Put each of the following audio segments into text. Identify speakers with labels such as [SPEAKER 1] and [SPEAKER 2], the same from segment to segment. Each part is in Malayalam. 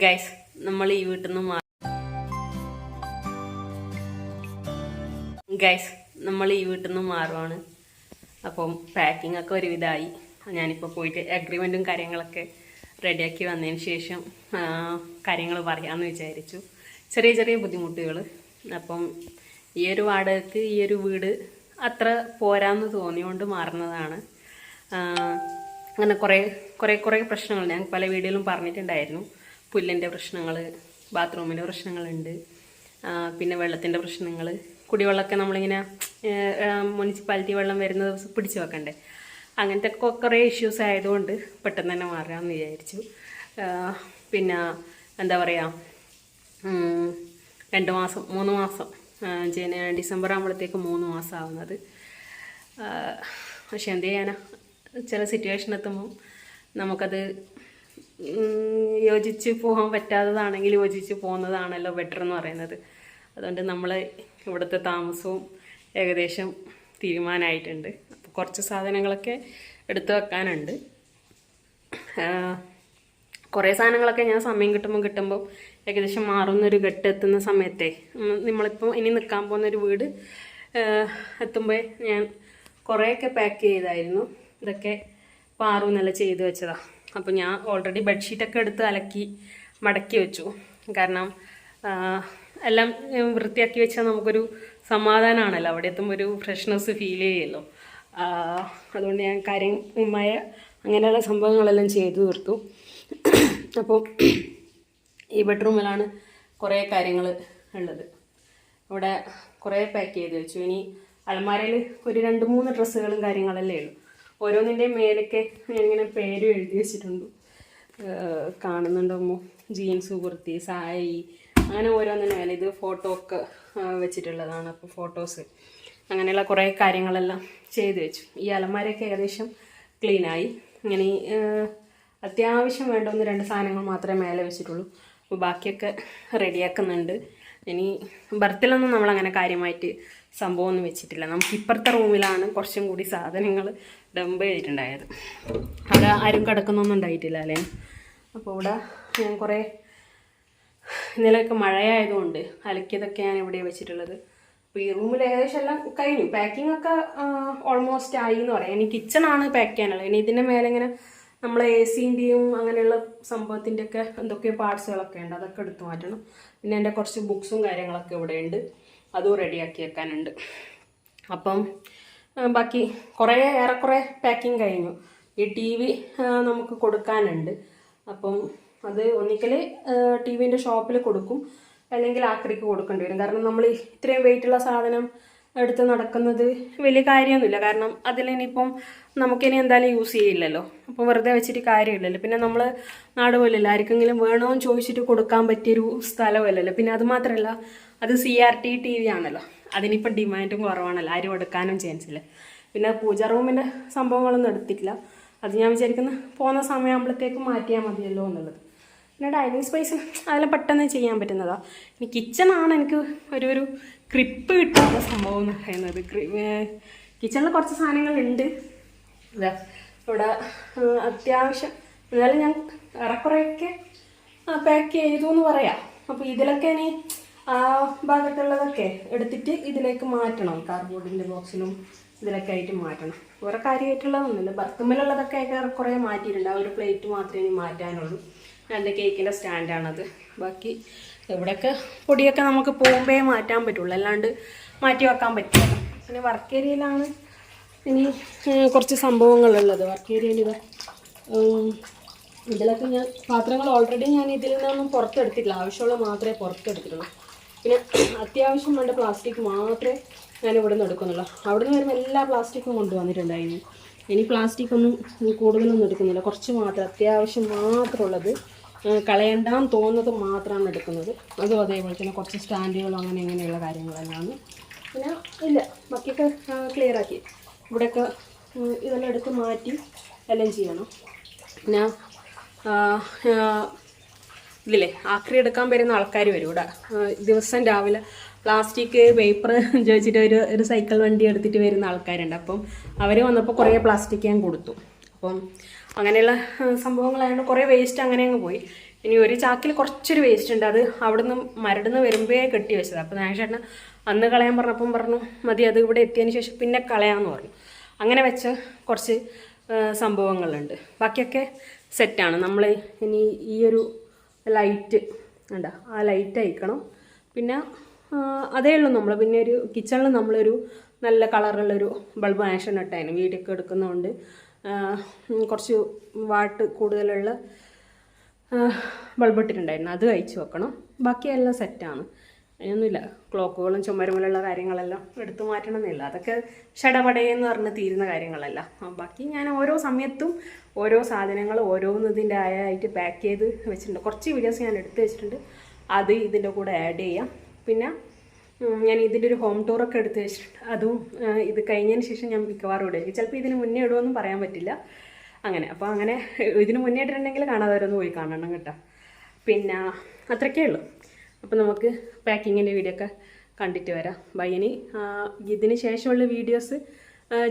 [SPEAKER 1] ഗൈസ് നമ്മൾ ഈ വീട്ടിൽ നിന്ന് മാറി. ഗൈസ് നമ്മൾ ഈ വീട്ടിൽ നിന്ന് മാറുവാണ്. അപ്പം പാക്കിംഗ് ഒക്കെ ഒരുവിധമായി ഞാനിപ്പോൾ പോയിട്ട് അഗ്രിമെന്റും കാര്യങ്ങളൊക്കെ റെഡിയാക്കി വന്നതിന് ശേഷം കാര്യങ്ങൾ പറയാമെന്ന് വിചാരിച്ചു. ചെറിയ ചെറിയ ബുദ്ധിമുട്ടുകൾ അപ്പം ഈ ഒരു വാടകയ്ക്ക് ഈ ഒരു വീട് അത്ര പോരാന്ന് തോന്നിയോണ്ട് മാറുന്നതാണ്. അങ്ങനെ കുറേ കുറേ കുറേ പ്രശ്നങ്ങൾ ഞാൻ പല വീഡിയോയിലും പറഞ്ഞിട്ടുണ്ടായിരുന്നു. പുല്ലിന്റെ പ്രശ്നങ്ങൾ ബാത്റൂമിന്റെ പ്രശ്നങ്ങളുണ്ട് പിന്നെ വെള്ളത്തിന്റെ പ്രശ്നങ്ങൾ കുടിവെള്ളമൊക്കെ നമ്മളിങ്ങനെ മുനിസിപ്പാലിറ്റി വെള്ളം വരുന്ന ദിവസം പിടിച്ചു വെക്കണ്ടേ? അങ്ങനത്തെ കുറേ ഇഷ്യൂസ് ആയതുകൊണ്ട് പെട്ടെന്ന് തന്നെ മാറാമെന്ന് വിചാരിച്ചു. പിന്നെ എന്താ പറയുക രണ്ട് മാസം മൂന്ന് മാസം ജന ഡിസംബർ ആകുമ്പോഴത്തേക്ക് മൂന്ന് മാസം ആവുന്നത്. പക്ഷെ എന്ത് ചെയ്യാനാ? ചില സിറ്റുവേഷൻ എത്തുമ്പോൾ നമുക്കത് യോജിച്ച് പോകാൻ പറ്റാത്തതാണെങ്കിൽ യോജിച്ച് പോകുന്നതാണല്ലോ ബെറ്റർ എന്ന് പറയുന്നത്. അതുകൊണ്ട് നമ്മൾ ഇവിടുത്തെ താമസവും ഏകദേശം തീരുമാനമായിട്ടുണ്ട് അപ്പോൾ കുറച്ച് സാധനങ്ങളൊക്കെ എടുത്തു വെക്കാനുണ്ട്. കുറേ സാധനങ്ങളൊക്കെ ഞാൻ സമയം കിട്ടുമ്പോൾ കിട്ടുമ്പോൾ ഏകദേശം മാറുന്നൊരു ഘട്ടം എത്തുന്ന സമയത്തെ നമ്മളിപ്പോൾ ഇനി നിൽക്കാൻ പോകുന്നൊരു വീട് എത്തുമ്പോൾ ഞാൻ കുറേയൊക്കെ പാക്ക് ചെയ്തായിരുന്നു. ഇതൊക്കെ പാറു ചെയ്തു ചെയ്ത് വെച്ചതാണ് അപ്പോൾ ഞാൻ ഓൾറെഡി ബെഡ്ഷീറ്റൊക്കെ എടുത്ത് അലക്കി മടക്കി വെച്ചു. കാരണം എല്ലാം വൃത്തിയാക്കി വെച്ചാൽ നമുക്കൊരു സമാധാനമാണല്ലോ അവിടെ എത്തുമ്പോൾ ഒരു ഫ്രഷ്നെസ് ഫീൽ ചെയ്യുമല്ലോ. അതുകൊണ്ട് ഞാൻ കാര്യമായ അങ്ങനെയുള്ള സംഭവങ്ങളെല്ലാം ചെയ്തു തീർത്തു. അപ്പോൾ ഈ ബെഡ്റൂമിലാണ് കുറേ കാര്യങ്ങൾ ഉള്ളത്. ഇവിടെ കുറേ പാക്ക് ചെയ്ത് വെച്ചു. ഇനി അലമാരയിൽ ഒരു രണ്ട് മൂന്ന് ഡ്രസ്സുകളും കാര്യങ്ങളല്ലേ ഉള്ളൂ. ഓരോന്നിന്റെയും മേലൊക്കെ ഞാനിങ്ങനെ പേരും എഴുതി വെച്ചിട്ടുണ്ട്. കാണുന്നുണ്ടോ ജീൻസ് കുർത്തി സായി അങ്ങനെ ഓരോന്നിന്റെ മേലെ. ഇത് ഫോട്ടോ ഒക്കെ വെച്ചിട്ടുള്ളതാണ് അപ്പോൾ ഫോട്ടോസ് അങ്ങനെയുള്ള കുറേ കാര്യങ്ങളെല്ലാം ചെയ്തു വെച്ചു. ഈ അലമാരയൊക്കെ ഏകദേശം ക്ലീനായി ഇങ്ങനെ അത്യാവശ്യം വേണ്ട ഒന്ന് രണ്ട് സാധനങ്ങൾ മാത്രമേ മേലെ വെച്ചിട്ടുള്ളൂ. അപ്പോൾ ബാക്കിയൊക്കെ റെഡിയാക്കുന്നുണ്ട് ഇനി ബർത്തിലൊന്നും നമ്മളങ്ങനെ കാര്യമായിട്ട് സംഭവമൊന്നും വെച്ചിട്ടില്ല. നമുക്ക് ഇപ്പുറത്തെ റൂമിലാണ് കുറച്ചും കൂടി സാധനങ്ങൾ ഡംപ് ചെയ്തിട്ടുണ്ടായത്. അവിടെ ആരും കിടക്കുന്നൊന്നും ഉണ്ടായിട്ടില്ല അല്ലേ? അപ്പോൾ ഇവിടെ ഞാൻ കുറേ ഇന്നലെയൊക്കെ മഴയായതുകൊണ്ട് അലക്കിയതൊക്കെ ഞാൻ ഇവിടെ വെച്ചിട്ടുള്ളത്. അപ്പോൾ ഈ റൂമിൽ ഏകദേശം എല്ലാം കഴിഞ്ഞു. പാക്കിംഗ് ഒക്കെ ഓൾമോസ്റ്റ് ആയി എന്ന് പറയാം. ഇനി കിച്ചണാണ് പാക്ക് ചെയ്യാനുള്ളത്. ഇനി ഇതിന്റെ മേലെ ഇങ്ങനെ നമ്മൾ എ സിന്റെയും അങ്ങനെയുള്ള സംഭവത്തിന്റെ ഒക്കെ എന്തൊക്കെയോ പാർട്സുകളൊക്കെ ഉണ്ട്. അതൊക്കെ എടുത്തു മാറ്റണം. പിന്നെ എന്റെ കുറച്ച് ബുക്സും കാര്യങ്ങളൊക്കെ ഇവിടെ ഉണ്ട് അതും റെഡിയാക്കി വെക്കാനുണ്ട്. അപ്പം ബാക്കി കുറേ ഏറെക്കുറെ പാക്കിംഗ് കഴിഞ്ഞു. ഈ ടി വി നമുക്ക് കൊടുക്കാനുണ്ട്. അപ്പം അത് ഒന്നിക്കൽ ടി വിന്റെ ഷോപ്പിൽ കൊടുക്കും. അല്ലെങ്കിൽ ആക്രിക്ക് കൊടുക്കേണ്ടി വരും. കാരണം നമ്മൾ ഇത്രയും വെയിറ്റുള്ള സാധനം എടുത്ത് നടക്കുന്നത് വലിയ കാര്യമൊന്നുമില്ല. കാരണം അതിലിനിയിപ്പം നമുക്കിനി എന്തായാലും യൂസ് ചെയ്യില്ലല്ലോ. അപ്പോൾ വെറുതെ വെച്ചിട്ട് കാര്യമില്ലല്ലോ. പിന്നെ നമ്മൾ നാട് പോലെയല്ല. ആർക്കെങ്കിലും വേണമെന്ന് ചോദിച്ചിട്ട് കൊടുക്കാൻ പറ്റിയൊരു സ്ഥലമല്ലല്ലോ. പിന്നെ അത് മാത്രമല്ല അത് C R T T V ആണല്ലോ. അതിനിപ്പം ഡിമാൻഡും കുറവാണല്ലോ. ആരും എടുക്കാനും ചാൻസ് ഇല്ല. പിന്നെ പൂജ റൂമിന്റെ സംഭവങ്ങളൊന്നും എടുത്തിട്ടില്ല. അത് ഞാൻ വിചാരിക്കുന്ന പോകുന്ന സമയമാകുമ്പോഴത്തേക്ക് മാറ്റിയാൽ മതിയല്ലോ എന്നുള്ളത്. പിന്നെ ഡൈനിങ് സ്പേസ് അതെല്ലാം പെട്ടെന്ന് ചെയ്യാൻ പറ്റുന്നതാണ് ഇനി കിച്ചണാണ് എനിക്ക് ഒരു ഒരു ക്രിപ്പ് കിട്ടാത്ത സംഭവം എന്ന് പറയുന്നത്. കിച്ചണിൽ കുറച്ച് സാധനങ്ങളുണ്ട്. ഇവിടെ അത്യാവശ്യം. എന്നാലും ഞാൻ ഏറെക്കുറെയൊക്കെ പാക്ക് ചെയ്തു എന്ന് പറയാം. അപ്പോൾ ഇതിലൊക്കെ ഇനി ആ ഭാഗത്തുള്ളതൊക്കെ എടുത്തിട്ട് ഇതിലേക്ക് മാറ്റണം. കാർഡ്ബോർഡിന്റെ ബോക്സിലും ഇതിലൊക്കെ ആയിട്ട് മാറ്റണം. വേറെ കാര്യമായിട്ടുള്ളതൊന്നുമില്ല. ബർത്തുമ്മിലുള്ളതൊക്കെ ഏറെക്കുറെ മാറ്റിയിട്ടുണ്ട്. ആ ഒരു പ്ലേറ്റ് മാത്രമേ ഇനി മാറ്റാനുള്ളൂ. എന്റെ കേക്കിന്റെ സ്റ്റാൻഡാണത് ബാക്കി ഇവിടെയൊക്കെ പൊടിയൊക്കെ നമുക്ക് പോകുമ്പേ മാറ്റാൻ പറ്റുള്ളൂ. അല്ലാണ്ട് മാറ്റി വെക്കാൻ പറ്റില്ല. പിന്നെ വർക്ക് ഏരിയയിലാണ് ഇനി കുറച്ച് സംഭവങ്ങളുള്ളത്. വർക്ക് ഏരിയയിൽ ഇത് ഇതിലൊക്കെ ഞാൻ പാത്രങ്ങൾ ഓൾറെഡി ഞാൻ ഇതിൽ നിന്നൊന്നും പുറത്തെടുത്തിട്ടില്ല. ആവശ്യമുള്ള മാത്രമേ പുറത്തെടുത്തിട്ടുള്ളൂ. പിന്നെ അത്യാവശ്യം വേണ്ട പ്ലാസ്റ്റിക് മാത്രമേ ഞാൻ ഇവിടെ നിന്ന് എടുക്കുന്നുള്ളൂ. അവിടെ നിന്ന് വരുമ്പോൾ എല്ലാ പ്ലാസ്റ്റിക്കും കൊണ്ടുവന്നിട്ടുണ്ടായിരുന്നു. ഇനി പ്ലാസ്റ്റിക് ഒന്നും കൂടുതലൊന്നും എടുക്കുന്നില്ല. കുറച്ച് മാത്രം അത്യാവശ്യം മാത്രമുള്ളത് ഏഹ് കളയണ്ടാന്ന് തോന്നുന്നത് മാത്രമാണ് എടുക്കുന്നത്. അതും അതേപോലെ തന്നെ കുറച്ച് സ്റ്റാൻഡുകളും അങ്ങനെ ഇങ്ങനെയുള്ള കാര്യങ്ങളെല്ലാമാണ്. പിന്നെ ഇല്ല ബാക്കിയൊക്കെ ക്ലിയർ ആക്കി. ഇവിടെയൊക്കെ ഇതെല്ലാം എടുത്ത് മാറ്റി എല്ലാം ചെയ്യണം. പിന്നെ ഇതില്ലേ ആക്രി എടുക്കാൻ വരുന്ന ആൾക്കാർ വരും ഇവിടെ ദിവസം രാവിലെ പ്ലാസ്റ്റിക് പേപ്പർ ചോദിച്ചിട്ട് ഒരു ഒരു സൈക്കിൾ വണ്ടി എടുത്തിട്ട് വരുന്ന ആൾക്കാരുണ്ട്. അപ്പം അവർ വന്നപ്പോൾ കുറേ പ്ലാസ്റ്റിക് ഞാൻ കൊടുത്തു. അപ്പം അങ്ങനെയുള്ള സംഭവങ്ങളായതുകൊണ്ട് കുറേ വേസ്റ്റ് അങ്ങനെ അങ്ങ് പോയി. ഇനി ഒരു ചാക്കിൽ കുറച്ചൊരു വേസ്റ്റ് ഉണ്ട്. അത് അവിടുന്ന് മരടുന്ന് വരുമ്പോഴേ കെട്ടി വെച്ചത്. അപ്പോൾ നാഗേഷേട്ടന് അന്ന് കളയാൻ പറഞ്ഞപ്പം പറഞ്ഞു മതി അത് ഇവിടെ എത്തിയതിന് ശേഷം പിന്നെ കളയാമെന്ന് പറഞ്ഞു. അങ്ങനെ വെച്ച് കുറച്ച് സംഭവങ്ങളുണ്ട്. ബാക്കിയൊക്കെ സെറ്റാണ് നമ്മൾ ഇനി ഈ ഒരു ലൈറ്റ് ഉണ്ടോ ആ ലൈറ്റ് അയക്കണം. പിന്നെ അതേ ഉള്ളൂ നമ്മൾ പിന്നെ ഒരു കിച്ചണിൽ നമ്മളൊരു നല്ല കളറുള്ളൊരു ബൾബ് മാഷൻ ഇട്ടായിരുന്നു വീഡിയോ എടുക്കുന്നതുകൊണ്ട് കുറച്ച് വാട്ട് കൂടുതലുള്ള ബൾബ് ഇട്ടിട്ടുണ്ടായിരുന്നു. അത് അയച്ചു വെക്കണം. ബാക്കിയെല്ലാം സെറ്റാണ് അതിനൊന്നുമില്ല. ക്ലോക്കുകളും ചുമരുമലുള്ള കാര്യങ്ങളെല്ലാം എടുത്തു മാറ്റണമെന്നില്ല അതൊക്കെ ഷടപടയെന്ന് പറഞ്ഞ് തീരുന്ന കാര്യങ്ങളല്ല. ബാക്കി ഞാൻ ഓരോ സമയത്തും ഓരോ സാധനങ്ങൾ ഓരോന്നതിന്റെ ആയിട്ട് പാക്ക് ചെയ്ത് വെച്ചിട്ടുണ്ട്. കുറച്ച് വീഡിയോസ് ഞാൻ എടുത്ത് വെച്ചിട്ടുണ്ട്. അത് ഇതിന്റെ കൂടെ ആഡ് ചെയ്യാം. പിന്നെ ഞാൻ ഇതിന്റെ ഒരു ഹോം ടൂറൊക്കെ എടുത്ത് വെച്ചിട്ടുണ്ട്. അതും ഇത് കഴിഞ്ഞതിന് ശേഷം ഞാൻ മിക്കവാറും ഇടുമായിരിക്കും ചിലപ്പോൾ ഇതിന് മുന്നേ ഇടുമെന്നും പറയാൻ പറ്റില്ല. അങ്ങനെ അപ്പോൾ അങ്ങനെ ഇതിന് മുന്നേ ഇട്ടിട്ടുണ്ടെങ്കിൽ കാണാത്തവരൊന്ന് പോയി കാണണം കേട്ടോ. പിന്നെ അത്രയ്ക്കേ ഉള്ളൂ. അപ്പോൾ നമുക്ക് പാക്കിങ്ങിന്റെ വീഡിയോ ഒക്കെ കണ്ടിട്ട് വരാം. ബയ്യനി ഇതിന് ശേഷമുള്ള വീഡിയോസ്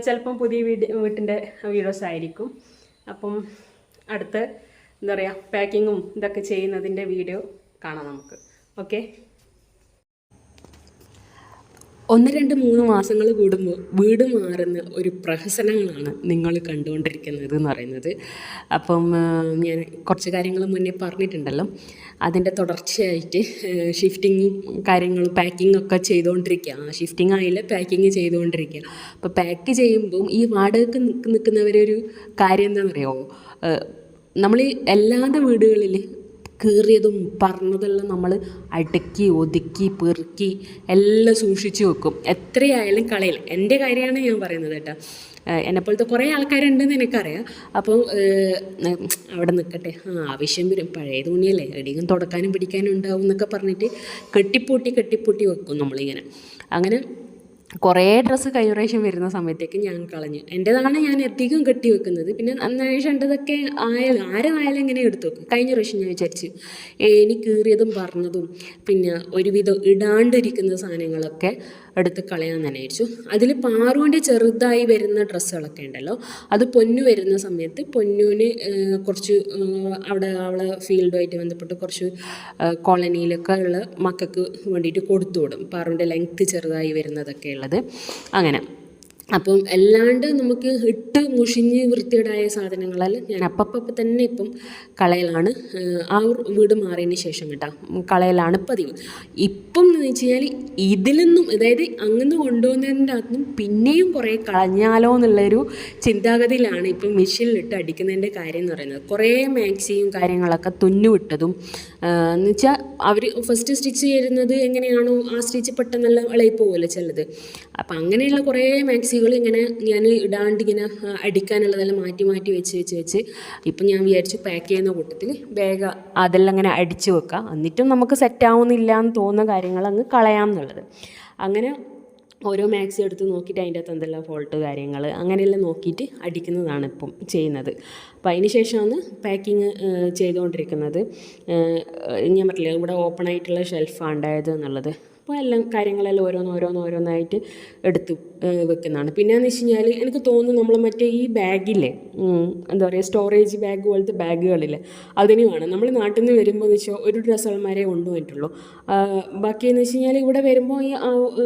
[SPEAKER 1] ചിലപ്പം പുതിയ വീട് വീട്ടിന്റെ വീഡിയോസ് ആയിരിക്കും. അപ്പം അടുത്ത എന്താ പറയുക പാക്കിങ്ങും ഇതൊക്കെ ചെയ്യുന്നതിന്റെ വീഡിയോ കാണാം നമുക്ക്. ഓക്കെ ഒന്ന് രണ്ട് മൂന്ന് മാസങ്ങൾ കൂടുമ്പോൾ വീട് മാറുന്ന ഒരു പ്രഹസനങ്ങളാണ് നിങ്ങൾ കണ്ടുകൊണ്ടിരിക്കുന്നത് എന്ന് പറയുന്നത്. അപ്പം ഞാൻ കുറച്ച് കാര്യങ്ങൾ മുന്നേ പറഞ്ഞിട്ടുണ്ടല്ലോ. അതിന്റെ തുടർച്ചയായിട്ട് ഷിഫ്റ്റിങ്ങും കാര്യങ്ങളും പാക്കിംഗ് ഒക്കെ ചെയ്തുകൊണ്ടിരിക്കുക. ഷിഫ്റ്റിംഗ് ആയില്ല പാക്കിങ് ചെയ്തുകൊണ്ടിരിക്കുക. അപ്പോൾ പാക്ക് ചെയ്യുമ്പം ഈ വാടകയ്ക്ക് നിൽക്കുന്നവരൊരു കാര്യം എന്താണെന്ന് അറിയാമോ നമ്മൾ അല്ലാതെ വീടുകളിൽ കീറിയതും പറഞ്ഞതെല്ലാം നമ്മൾ അടുക്കി ഒതുക്കി പെറുക്കി എല്ലാം സൂക്ഷിച്ച് വെക്കും. എത്രയായാലും കളയില്ല എന്റെ കാര്യമാണ് ഞാൻ പറയുന്നത് കേട്ടോ. എന്നെപ്പോലത്തെ കുറേ ആൾക്കാരുണ്ടെന്ന് എനിക്കറിയാം. അപ്പോൾ അവിടെ നിൽക്കട്ടെ ആ ആവശ്യം വരും. പഴയ തുണിയല്ലേ? എവിടെയെങ്കിലും തുടക്കാനും പിടിക്കാനും ഉണ്ടാവും എന്നൊക്കെ പറഞ്ഞിട്ട് കെട്ടിപ്പൂട്ടി കെട്ടിപ്പൂട്ടി വെക്കും നമ്മളിങ്ങനെ. അങ്ങനെ കുറേ ഡ്രസ്സ് കഴിഞ്ഞ പ്രാവശ്യം വരുന്ന സമയത്തേക്ക് ഞാൻ കളഞ്ഞു. എന്റെതാണ് ഞാൻ അധികം കെട്ടി വെക്കുന്നത്. പിന്നെ അന്നേഷം എന്റെതൊക്കെ ആയാലും ആരായാലും ഇങ്ങനെ എടുത്തു വെക്കും. കഴിഞ്ഞ പ്രാവശ്യം ഞാൻ വിചാരിച്ചു എനിക്ക് കീറിയതും പറഞ്ഞതും പിന്നെ ഒരുവിധം ഇടാണ്ടിരിക്കുന്ന സാധനങ്ങളൊക്കെ എടുത്ത് കളയാൻ തന്നെ വിചാരിച്ചു അതിൽ പാറുവിന്റെ ചെറുതായി വരുന്ന ഡ്രസ്സുകളൊക്കെ ഉണ്ടല്ലോ അത് പൊന്നു വരുന്ന സമയത്ത് പൊന്നുവിന് കുറച്ച് അവിടെ അവളെ ഫീൽഡുമായിട്ട് ബന്ധപ്പെട്ട് കുറച്ച് കോളനിയിലൊക്കെ ഉള്ള മക്കൾക്ക് വേണ്ടിയിട്ട് കൊടുത്തു വിടും. പാറുവിന്റെ ലെങ്ത്ത് ചെറുതായി വരുന്നതൊക്കെ ഉള്ളത്. അങ്ങനെ. അപ്പം അല്ലാണ്ട് നമുക്ക് ഇട്ട് മുഷിഞ്ഞ് വൃത്തികേടായ സാധനങ്ങളെല്ലാം. ഞാൻ അപ്പപ്പം തന്നെ ഇപ്പം കളയലാണ്. ആ വീട് മാറിയതിന് ശേഷം കേട്ടോ. കളയലാണ് പതിവ്. ഇപ്പം എന്ന് വെച്ച് കഴിഞ്ഞാൽ ഇതിൽ നിന്നും അതായത് അങ്ങനെ കൊണ്ടുവന്നതിന്റെ അകത്തുനിന്നും പിന്നെയും കുറേ കളഞ്ഞാലോ എന്നുള്ളൊരു ചിന്താഗതിയിലാണ് ഇപ്പം മെഷീനിലിട്ട് അടിക്കുന്നതിന്റെ കാര്യം എന്ന് പറയുന്നത്. കുറേ മാക്സിയും കാര്യങ്ങളൊക്കെ തുന്നുവിട്ടതും എന്ന് വെച്ചാൽ അവർ ഫസ്റ്റ് സ്റ്റിച്ച് ചെയ്യുന്നത് എങ്ങനെയാണോ ആ സ്റ്റിച്ച് ഇളകി പോകുമല്ലോ ചിലത്. അപ്പം അങ്ങനെയുള്ള കുറേ മാക്സികൾ ഇങ്ങനെ ഞാൻ ഇടാണ്ട് ഇങ്ങനെ അടിക്കാനുള്ളതെല്ലാം മാറ്റി മാറ്റി വെച്ച് വെച്ച് വെച്ച് ഇപ്പം ഞാൻ വിചാരിച്ചു പാക്ക് ചെയ്യുന്ന കൂട്ടത്തിൽ ബാഗ് അതെല്ലാം ഇങ്ങനെ അടിച്ചു വെക്കാം. എന്നിട്ടും നമുക്ക് സെറ്റ് ആവുന്നില്ല എന്ന് തോന്നുന്ന കാര്യങ്ങൾ അങ്ങ് കളയാം എന്നുള്ളത് അങ്ങനെ ഓരോ മാക്സി എടുത്ത് നോക്കിയിട്ട് അതിന്റെ അകത്ത് എന്തെല്ലാം ഫോൾട്ട് കാര്യങ്ങൾ അങ്ങനെയെല്ലാം നോക്കിയിട്ട് അടിക്കുന്നതാണ് ഇപ്പം ചെയ്യുന്നത്. അപ്പം അതിന് ശേഷമാണ് പാക്കിങ് ചെയ്തുകൊണ്ടിരിക്കുന്നത്. ഞാൻ പറഞ്ഞില്ല ഇവിടെ ഓപ്പൺ ആയിട്ടുള്ള ഷെൽഫാണ് ഉണ്ടായത് എന്നുള്ളത്. അപ്പോൾ എല്ലാം കാര്യങ്ങളെല്ലാം ഓരോന്ന് ഓരോന്ന് ഓരോന്നായിട്ട് എടുത്ത് വെക്കുന്നതാണ്. പിന്നെയെന്ന് വെച്ച് കഴിഞ്ഞാൽ എനിക്ക് തോന്നുന്നു നമ്മൾ മറ്റേ ഈ ബാഗില്ലേ എന്താ പറയുക സ്റ്റോറേജ് ബാഗ് പോലത്തെ ബാഗുകളില്ലേ അതിനുമാണ് നമ്മൾ നാട്ടിൽ നിന്ന് വരുമ്പോൾ എന്ന് വെച്ചാൽ ഒരു ഡ്രസ്സ് കൊണ്ടുപോയിട്ടുള്ളൂ ബാക്കിയെന്ന് വെച്ച് കഴിഞ്ഞാൽ ഇവിടെ വരുമ്പോൾ ഈ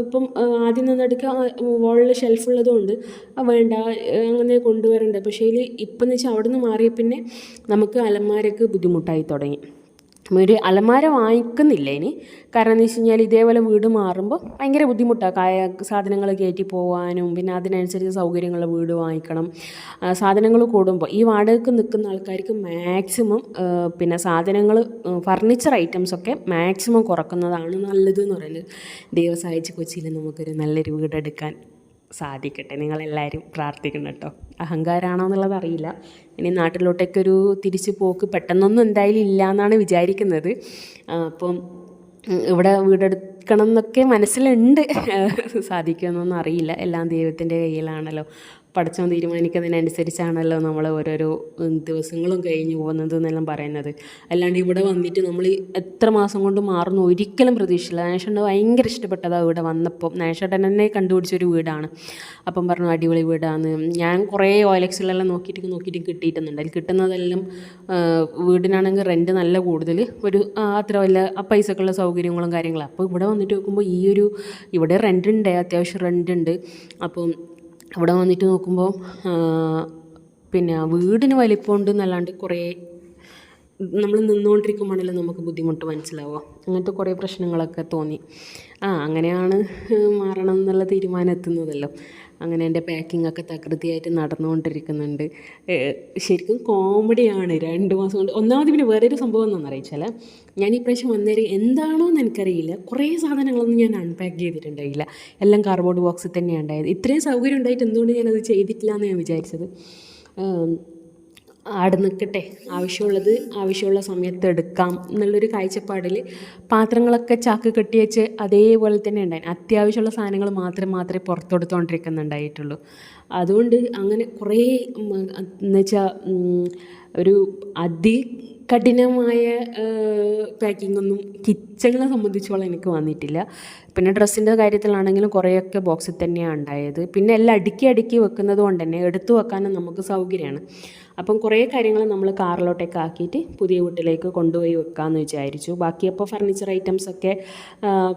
[SPEAKER 1] ഇപ്പം ആദ്യം നിന്നെടുക്കുക വോളിൽ ഷെൽഫുള്ളതുകൊണ്ട് വേണ്ട അങ്ങനെ കൊണ്ടുവരേണ്ടത് പക്ഷേ ഇപ്പം എന്ന് വെച്ചാൽ അവിടെ നിന്ന് മാറിയ പിന്നെ നമുക്ക് അലമാരക്ക് ബുദ്ധിമുട്ടായി തുടങ്ങി. ഒരു അലമാര വാങ്ങിക്കുന്നില്ല ഇനി. കാരണം എന്ന് വെച്ച് കഴിഞ്ഞാൽ ഇതേപോലെ വീട് മാറുമ്പോൾ ഭയങ്കര ബുദ്ധിമുട്ടാണ് കായ സാധനങ്ങൾ കയറ്റി പോകാനും പിന്നെ അതിനനുസരിച്ച് സൗകര്യങ്ങളുള്ള വീട് വാങ്ങിക്കണം. സാധനങ്ങൾ കൂടുമ്പോൾ ഈ വാടകയ്ക്ക് നിൽക്കുന്ന ആൾക്കാർക്ക് മാക്സിമം പിന്നെ സാധനങ്ങൾ ഫർണിച്ചർ ഐറ്റംസൊക്കെ മാക്സിമം കുറക്കുന്നതാണ് നല്ലത് എന്ന് പറയുന്നത്. ദൈവം കൊച്ചിയിൽ നമുക്കൊരു നല്ലൊരു വീടെടുക്കാൻ സാധിക്കട്ടെ. നിങ്ങളെല്ലാവരും പ്രാർത്ഥിക്കണം കേട്ടോ. അഹങ്കാരമാണോ എന്നുള്ളത് അറിയില്ല. ഇനി നാട്ടിലോട്ടേക്കൊരു തിരിച്ചു പോക്ക് പെട്ടെന്നൊന്നും എന്തായാലും ഇല്ല എന്നാണ് വിചാരിക്കുന്നത്. അപ്പം ഇവിടെ വീടെടുക്കണം എന്നൊക്കെ മനസ്സിലുണ്ട്. സാധിക്കുമെന്നൊന്നും അറിയില്ല. എല്ലാം ദൈവത്തിന്റെ കയ്യിലാണല്ലോ. പഠിച്ചോൻ തീരുമാനിക്കുന്നതിനനുസരിച്ചാണല്ലോ നമ്മൾ ഓരോരോ ദിവസങ്ങളും കഴിഞ്ഞു പോകുന്നത് എന്നെല്ലാം പറയുന്നത്. അല്ലാണ്ട് ഇവിടെ വന്നിട്ട് നമ്മൾ എത്ര മാസം കൊണ്ട് മാറുന്നു ഒരിക്കലും പ്രതീക്ഷിച്ചില്ല. നൈഷേട്ടന് ഭയങ്കര ഇഷ്ടപ്പെട്ടതാണ് ഇവിടെ വന്നപ്പോൾ നൈഷേട്ടൻ തന്നെ കണ്ടുപിടിച്ചൊരു വീടാണ്. അപ്പം പറഞ്ഞു അടിപൊളി വീടാണ് ഞാൻ കുറേ ഓലക്സിലെല്ലാം നോക്കിയിട്ട് നോക്കിയിട്ട് കിട്ടിയിട്ടുണ്ട് അതിൽ കിട്ടുന്നതെല്ലാം വീടിനാണെങ്കിൽ റെന്റ് നല്ല കൂടുതൽ ഒരു അത്ര വലിയ പൈസക്കുള്ള സൗകര്യങ്ങളും കാര്യങ്ങളും. അപ്പോൾ ഇവിടെ വന്നിട്ട് നോക്കുമ്പോൾ ഈ ഒരു ഇവിടെ റെന്റ് ഉണ്ട് അത്യാവശ്യം റെന്റ് ഉണ്ട് അപ്പം ഇവിടെ വന്നിട്ട് നോക്കുമ്പോൾ പിന്നെ വീടിന് വലിപ്പമുണ്ട് എന്നല്ലാണ്ട് കുറേ നമ്മൾ നിന്നുകൊണ്ടിരിക്കുമ്പോഴല്ലേ നമുക്ക് ബുദ്ധിമുട്ട് മനസ്സിലാവുക. അങ്ങനത്തെ കുറേ പ്രശ്നങ്ങളൊക്കെ തോന്നി. ആ അങ്ങനെയാണ് മാറണം എന്നുള്ള തീരുമാനം എത്തുന്നതല്ലോ. അങ്ങനെ എന്റെ പാക്കിംഗ് ഒക്കെ തകൃതിയായിട്ട് നടന്നുകൊണ്ടിരിക്കുന്നുണ്ട്. ശരിക്കും കോമഡിയാണ് രണ്ട് മാസം കൊണ്ട് ഒന്നാമത് പിന്നെ വേറൊരു സംഭവം എന്താണെന്ന് അറിയിച്ചാൽ ഞാൻ ഈ പ്രാവശ്യം വന്നേരം എന്താണോ എന്ന് എനിക്കറിയില്ല. കുറേ സാധനങ്ങളൊന്നും ഞാൻ അൺപാക്ക് ചെയ്തിട്ടുണ്ടായില്ല. എല്ലാം കാർബോർഡ് ബോക്സിൽ തന്നെയാണ് ഉണ്ടായത്. ഇത്രയും സൗകര്യം ഉണ്ടായിട്ട് എന്തുകൊണ്ട് ഞാനത് ചെയ്തിട്ടില്ല എന്ന് ഞാൻ വിചാരിച്ചത്. ആടെ നിൽക്കട്ടെ. ആവശ്യമുള്ളത് ആവശ്യമുള്ള സമയത്ത് എടുക്കാം എന്നുള്ളൊരു കാഴ്ചപ്പാടിൽ പാത്രങ്ങളൊക്കെ ചാക്ക് കെട്ടി വെച്ച് അതേപോലെ തന്നെ ഉണ്ടായി അത്യാവശ്യമുള്ള സാധനങ്ങൾ മാത്രം മാത്രമേ പുറത്തെടുത്തുകൊണ്ടിരിക്കുന്നുണ്ടായിട്ടുള്ളൂ അതുകൊണ്ട് അങ്ങനെ കുറേ എന്നുവെച്ചാൽ ഒരു അതികഠിനമായ പാക്കിംഗ് ഒന്നും കിച്ചണിനെ സംബന്ധിച്ചോളം എനിക്ക് വന്നിട്ടില്ല. പിന്നെ ഡ്രസ്സിന്റെ കാര്യത്തിലാണെങ്കിലും കുറേയൊക്കെ ബോക്സിൽ തന്നെയാണ് ഉണ്ടായത്. പിന്നെ എല്ലാം അടുക്കി അടുക്കി വെക്കുന്നത് കൊണ്ട് തന്നെ എടുത്തു വെക്കാനും നമുക്ക് സൗകര്യമാണ്. അപ്പം കുറേ കാര്യങ്ങൾ നമ്മൾ കാറിലോട്ടൊക്കെ ആക്കിയിട്ട് പുതിയ വീട്ടിലേക്ക് കൊണ്ടുപോയി വെക്കാമെന്ന് വിചാരിച്ചു. ബാക്കി അപ്പോൾ ഫർണിച്ചർ ഐറ്റംസൊക്കെ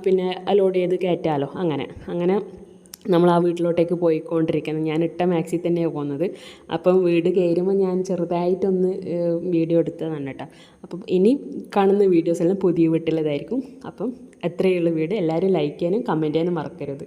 [SPEAKER 1] പിന്നെ ലോഡ് ചെയ്ത് കയറ്റാലോ അങ്ങനെ. അങ്ങനെ നമ്മൾ ആ വീട്ടിലോട്ടേക്ക് പോയിക്കൊണ്ടിരിക്കുന്നത് ഞാൻ ഇട്ട മാക്സി തന്നെയാണ് പോകുന്നത് അപ്പം വീട് കയറുമ്പോൾ ഞാൻ ചെറുതായിട്ടൊന്ന് വീഡിയോ എടുത്തതാണ് കേട്ടോ. അപ്പം ഇനി കാണുന്ന വീഡിയോസ് എല്ലാം പുതിയ വീട്ടിലതായിരിക്കും. അപ്പം എത്രയുള്ള വീട്. എല്ലാവരും ലൈക്ക് ചെയ്യാനും കമന്റ് ചെയ്യാനും മറക്കരുത്.